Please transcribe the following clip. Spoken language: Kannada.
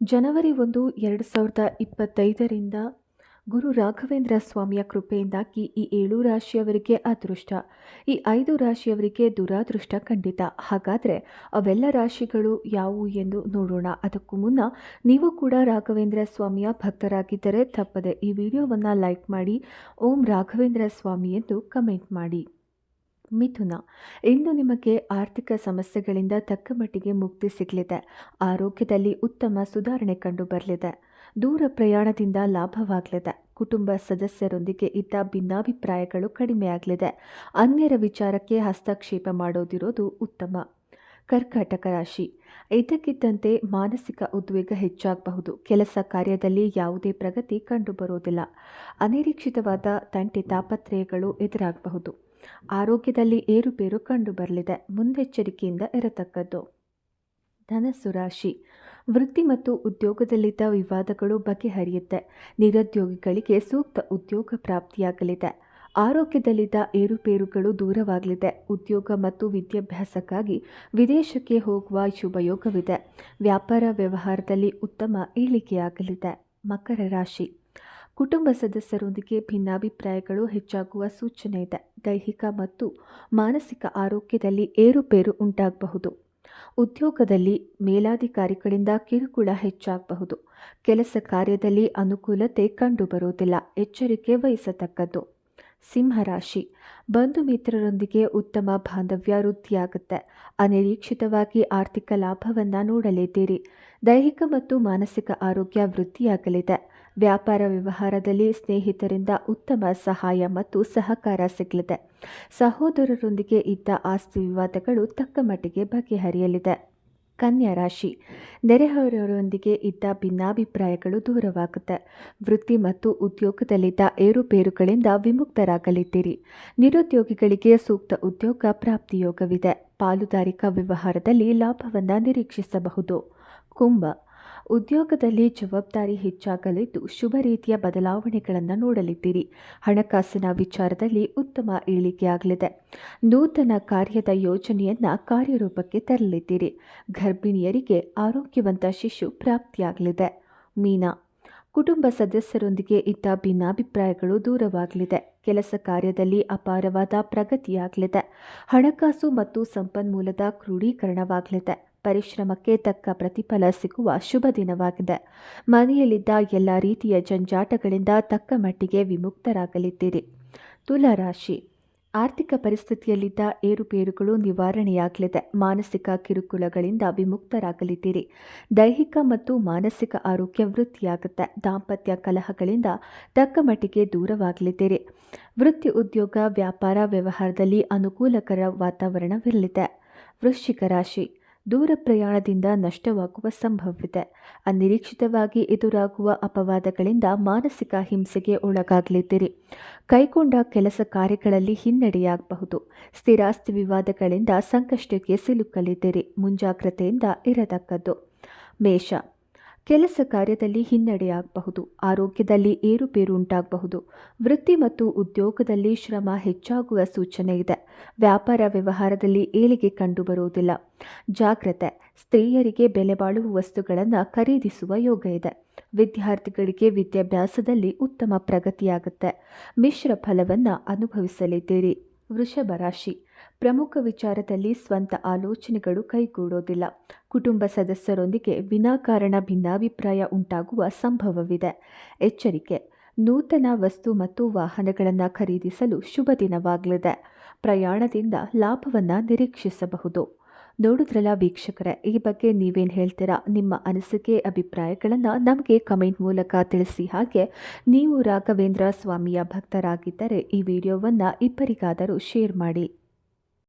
ಜನವರಿ ಒಂದು, ಎರಡು ಸಾವಿರದ ಇಪ್ಪತ್ತೈದರಿಂದ ಗುರು ರಾಘವೇಂದ್ರ ಸ್ವಾಮಿಯ ಕೃಪೆಯಿಂದಾಗಿ ಈ ಏಳು ರಾಶಿಯವರಿಗೆ ಅದೃಷ್ಟ. ಈ ಐದು ರಾಶಿಯವರಿಗೆ ದುರಾದೃಷ್ಟ ಖಂಡಿತ. ಹಾಗಾದರೆ ಅವೆಲ್ಲ ರಾಶಿಗಳು ಯಾವುವು ಎಂದು ನೋಡೋಣ. ಅದಕ್ಕೂ ಮುನ್ನ ನೀವು ಕೂಡ ರಾಘವೇಂದ್ರ ಸ್ವಾಮಿಯ ಭಕ್ತರಾಗಿದ್ದರೆ ತಪ್ಪದೆ ಈ ವಿಡಿಯೋವನ್ನು ಲೈಕ್ ಮಾಡಿ. ಓಂ ರಾಘವೇಂದ್ರ ಸ್ವಾಮಿ ಎಂದು ಕಮೆಂಟ್ ಮಾಡಿ. ಮಿಥುನ. ಇಂದು ನಿಮಗೆ ಆರ್ಥಿಕ ಸಮಸ್ಯೆಗಳಿಂದ ತಕ್ಕ ಮಟ್ಟಿಗೆ ಮುಕ್ತಿ ಸಿಗಲಿದೆ. ಆರೋಗ್ಯದಲ್ಲಿ ಉತ್ತಮ ಸುಧಾರಣೆ ಕಂಡು ಬರಲಿದೆ. ದೂರ ಪ್ರಯಾಣದಿಂದ ಲಾಭವಾಗಲಿದೆ. ಕುಟುಂಬ ಸದಸ್ಯರೊಂದಿಗೆ ಇದ್ದ ಭಿನ್ನಾಭಿಪ್ರಾಯಗಳು ಕಡಿಮೆಯಾಗಲಿದೆ. ಅನ್ಯರ ವಿಚಾರಕ್ಕೆ ಹಸ್ತಕ್ಷೇಪ ಮಾಡೋದಿರೋದು ಉತ್ತಮ. ಕರ್ಕಾಟಕ ರಾಶಿ. ಇದ್ದಕ್ಕಿದ್ದಂತೆ ಮಾನಸಿಕ ಉದ್ವೇಗ ಹೆಚ್ಚಾಗಬಹುದು. ಕೆಲಸ ಕಾರ್ಯದಲ್ಲಿ ಯಾವುದೇ ಪ್ರಗತಿ ಕಂಡುಬರುವುದಿಲ್ಲ ಅನಿರೀಕ್ಷಿತವಾದ ತಂಟೆ ತಾಪತ್ರಯಗಳು ಎದುರಾಗಬಹುದು. ಆರೋಗ್ಯದಲ್ಲಿ ಏರುಪೇರು ಕಂಡುಬರಲಿದೆ ಮುಂದೆಚ್ಚರಿಕೆಯಿಂದ ಇರತಕ್ಕದ್ದು. ಧನಸ್ಸು ರಾಶಿ. ವೃತ್ತಿ ಮತ್ತು ಉದ್ಯೋಗದಲ್ಲಿದ್ದ ವಿವಾದಗಳು ಬಗೆಹರಿಯುತ್ತೆ. ನಿರುದ್ಯೋಗಿಗಳಿಗೆ ಸೂಕ್ತ ಉದ್ಯೋಗ ಪ್ರಾಪ್ತಿಯಾಗಲಿದೆ. ಆರೋಗ್ಯದಲ್ಲಿದ್ದ ಏರುಪೇರುಗಳು ದೂರವಾಗಲಿದೆ. ಉದ್ಯೋಗ ಮತ್ತು ವಿದ್ಯಾಭ್ಯಾಸಕ್ಕಾಗಿ ವಿದೇಶಕ್ಕೆ ಹೋಗುವ ಶುಭಯೋಗವಿದೆ. ವ್ಯಾಪಾರ ವ್ಯವಹಾರದಲ್ಲಿ ಉತ್ತಮ ಇಳಿಕೆಯಾಗಲಿದೆ ಮಕರ ರಾಶಿ. ಕುಟುಂಬ ಸದಸ್ಯರೊಂದಿಗೆ ಭಿನ್ನಾಭಿಪ್ರಾಯಗಳು ಹೆಚ್ಚಾಗುವ ಸೂಚನೆ ಇದೆ. ದೈಹಿಕ ಮತ್ತು ಮಾನಸಿಕ ಆರೋಗ್ಯದಲ್ಲಿ ಏರುಪೇರು ಉಂಟಾಗಬಹುದು. ಉದ್ಯೋಗದಲ್ಲಿ ಮೇಲಾಧಿಕಾರಿಗಳಿಂದ ಕಿರುಕುಳ ಹೆಚ್ಚಾಗಬಹುದು. ಕೆಲಸ ಕಾರ್ಯದಲ್ಲಿ ಅನುಕೂಲತೆ ಕಂಡುಬರುವುದಿಲ್ಲ. ಎಚ್ಚರಿಕೆ ವಹಿಸತಕ್ಕದ್ದು. ಸಿಂಹರಾಶಿ. ಬಂಧು ಮಿತ್ರರೊಂದಿಗೆ ಉತ್ತಮ ಬಾಂಧವ್ಯ ವೃದ್ಧಿಯಾಗುತ್ತೆ. ಅನಿರೀಕ್ಷಿತವಾಗಿ ಆರ್ಥಿಕ ಲಾಭವನ್ನು ನೋಡಲಿದ್ದೀರಿ ದೈಹಿಕ ಮತ್ತು ಮಾನಸಿಕ ಆರೋಗ್ಯ ವೃದ್ಧಿಯಾಗಲಿದೆ. ವ್ಯಾಪಾರ ವ್ಯವಹಾರದಲ್ಲಿ ಸ್ನೇಹಿತರಿಂದ ಉತ್ತಮ ಸಹಾಯ ಮತ್ತು ಸಹಕಾರ ಸಿಗಲಿದೆ. ಸಹೋದರರೊಂದಿಗೆ ಇದ್ದ ಆಸ್ತಿ ವಿವಾದಗಳು ತಕ್ಕ ಮಟ್ಟಿಗೆ ಬಗೆಹರಿಯಲಿದೆ. ಕನ್ಯಾ ರಾಶಿ. ನೆರೆಹೊರೆಯವರೊಂದಿಗೆ ಇದ್ದ ಭಿನ್ನಾಭಿಪ್ರಾಯಗಳು ದೂರವಾಗುತ್ತೆ. ವೃತ್ತಿ ಮತ್ತು ಉದ್ಯೋಗದಲ್ಲಿದ್ದ ಏರುಪೇರುಗಳಿಂದ ವಿಮುಕ್ತರಾಗಲಿದ್ದೀರಿ. ನಿರುದ್ಯೋಗಿಗಳಿಗೆ ಸೂಕ್ತ ಉದ್ಯೋಗ ಪ್ರಾಪ್ತಿಯೋಗವಿದೆ. ಪಾಲುದಾರಿಕಾ ವ್ಯವಹಾರದಲ್ಲಿ ಲಾಭವನ್ನು ನಿರೀಕ್ಷಿಸಬಹುದು. ಕುಂಭ. ಉದ್ಯೋಗದಲ್ಲಿ ಜವಾಬ್ದಾರಿ ಹೆಚ್ಚಾಗಲಿದ್ದು ಶುಭ ರೀತಿಯ ಬದಲಾವಣೆಗಳನ್ನು ನೋಡಲಿದ್ದೀರಿ. ಹಣಕಾಸಿನ ವಿಚಾರದಲ್ಲಿ ಉತ್ತಮ ಇಳಿಕೆಯಾಗಲಿದೆ ನೂತನ ಕಾರ್ಯದ ಯೋಜನೆಯನ್ನು ಕಾರ್ಯರೂಪಕ್ಕೆ ತರಲಿದ್ದೀರಿ. ಗರ್ಭಿಣಿಯರಿಗೆ ಆರೋಗ್ಯವಂತ ಶಿಶು ಪ್ರಾಪ್ತಿಯಾಗಲಿದೆ. ಮೀನಾ, ಕುಟುಂಬ ಸದಸ್ಯರೊಂದಿಗೆ ಇದ್ದ ಭಿನ್ನಾಭಿಪ್ರಾಯಗಳು ದೂರವಾಗಲಿದೆ. ಕೆಲಸ ಕಾರ್ಯದಲ್ಲಿ ಅಪಾರವಾದ ಪ್ರಗತಿಯಾಗಲಿದೆ. ಹಣಕಾಸು ಮತ್ತು ಸಂಪನ್ಮೂಲದ ಕ್ರೋಢೀಕರಣವಾಗಲಿದೆ ಪರಿಶ್ರಮಕ್ಕೆ ತಕ್ಕ ಪ್ರತಿಫಲ ಸಿಗುವ ಶುಭ ದಿನವಾಗಿದೆ. ಮನೆಯಲ್ಲಿದ್ದ ಎಲ್ಲ ರೀತಿಯ ಜಂಜಾಟಗಳಿಂದ ತಕ್ಕ ಮಟ್ಟಿಗೆ ವಿಮುಕ್ತರಾಗಲಿದ್ದೀರಿ. ತುಲಾರಾಶಿ. ಆರ್ಥಿಕ ಪರಿಸ್ಥಿತಿಯಲ್ಲಿದ್ದ ಏರುಪೇರುಗಳು ನಿವಾರಣೆಯಾಗಲಿದೆ. ಮಾನಸಿಕ ಕಿರುಕುಳಗಳಿಂದ ವಿಮುಕ್ತರಾಗಲಿದ್ದೀರಿ. ದೈಹಿಕ ಮತ್ತು ಮಾನಸಿಕ ಆರೋಗ್ಯ ವೃದ್ಧಿಯಾಗುತ್ತೆ. ದಾಂಪತ್ಯ ಕಲಹಗಳಿಂದ ತಕ್ಕ ಮಟ್ಟಿಗೆ ದೂರವಾಗಲಿದ್ದೀರಿ. ವೃತ್ತಿ ಉದ್ಯೋಗ, ವ್ಯಾಪಾರ ವ್ಯವಹಾರದಲ್ಲಿ ಅನುಕೂಲಕರ ವಾತಾವರಣವಿರಲಿದೆ. ವೃಶ್ಚಿಕ ರಾಶಿ. ದೂರ ಪ್ರಯಾಣದಿಂದ ನಷ್ಟವಾಗುವ ಸಂಭವವಿದೆ. ಅನಿರೀಕ್ಷಿತವಾಗಿ ಎದುರಾಗುವ ಅಪವಾದಗಳಿಂದ ಮಾನಸಿಕ ಹಿಂಸೆಗೆ ಒಳಗಾಗಲಿದ್ದೀರಿ. ಕೈಗೊಂಡ ಕೆಲಸ ಕಾರ್ಯಗಳಲ್ಲಿ ಹಿನ್ನಡೆಯಾಗಬಹುದು. ಸ್ಥಿರಾಸ್ತಿ ವಿವಾದಗಳಿಂದ ಸಂಕಷ್ಟಕ್ಕೆ ಸಿಲುಕಲಿದ್ದೀರಿ. ಮುಂಜಾಗ್ರತೆಯಿಂದ ಇರತಕ್ಕದ್ದು. ಮೇಷ. ಕೆಲಸ ಕಾರ್ಯದಲ್ಲಿ ಹಿನ್ನಡೆಯಾಗಬಹುದು. ಆರೋಗ್ಯದಲ್ಲಿ ಏರುಪೇರು ಉಂಟಾಗಬಹುದು. ವೃತ್ತಿ ಮತ್ತು ಉದ್ಯೋಗದಲ್ಲಿ ಶ್ರಮ ಹೆಚ್ಚಾಗುವ ಸೂಚನೆ ಇದೆ. ವ್ಯಾಪಾರ ವ್ಯವಹಾರದಲ್ಲಿ ಏಳಿಗೆ ಕಂಡುಬರುವುದಿಲ್ಲ. ಜಾಗ್ರತೆ, ಸ್ತ್ರೀಯರಿಗೆ ಬೆಲೆ ಬಾಳುವ ವಸ್ತುಗಳನ್ನು ಖರೀದಿಸುವ ಯೋಗ ಇದೆ. ವಿದ್ಯಾರ್ಥಿಗಳಿಗೆ ವಿದ್ಯಾಭ್ಯಾಸದಲ್ಲಿ ಉತ್ತಮ ಪ್ರಗತಿಯಾಗುತ್ತೆ. ಮಿಶ್ರ ಫಲವನ್ನು ಅನುಭವಿಸಲಿದ್ದೀರಿ. ವೃಷಭ ರಾಶಿ. ಪ್ರಮುಖ ವಿಚಾರದಲ್ಲಿ ಸ್ವಂತ ಆಲೋಚನೆಗಳು ಕೈಗೂಡೋದಿಲ್ಲ. ಕುಟುಂಬ ಸದಸ್ಯರೊಂದಿಗೆ ವಿನಾಕಾರಣ ಭಿನ್ನಾಭಿಪ್ರಾಯ ಉಂಟಾಗುವ ಸಂಭವವಿದೆ. ಎಚ್ಚರಿಕೆ. ನೂತನ ವಸ್ತು ಮತ್ತು ವಾಹನಗಳನ್ನು ಖರೀದಿಸಲು ಶುಭ ದಿನವಾಗಲಿದೆ. ಪ್ರಯಾಣದಿಂದ ಲಾಭವನ್ನು ನಿರೀಕ್ಷಿಸಬಹುದು. ನೋಡಿದ್ರಲ್ಲ ವೀಕ್ಷಕರೇ, ಈ ಬಗ್ಗೆ ನೀವೇನು ಹೇಳ್ತೀರಾ? ನಿಮ್ಮ ಅನಿಸಿಕೆ, ಅಭಿಪ್ರಾಯಗಳನ್ನು ನಮಗೆ ಕಮೆಂಟ್ ಮೂಲಕ ತಿಳಿಸಿ. ಹಾಗೆ ನೀವು ರಾಘವೇಂದ್ರ ಸ್ವಾಮಿಯ ಭಕ್ತರಾಗಿದ್ದರೆ ಈ ವಿಡಿಯೋವನ್ನು ಇಬ್ಬರಿಗಾದರೂ ಶೇರ್ ಮಾಡಿ.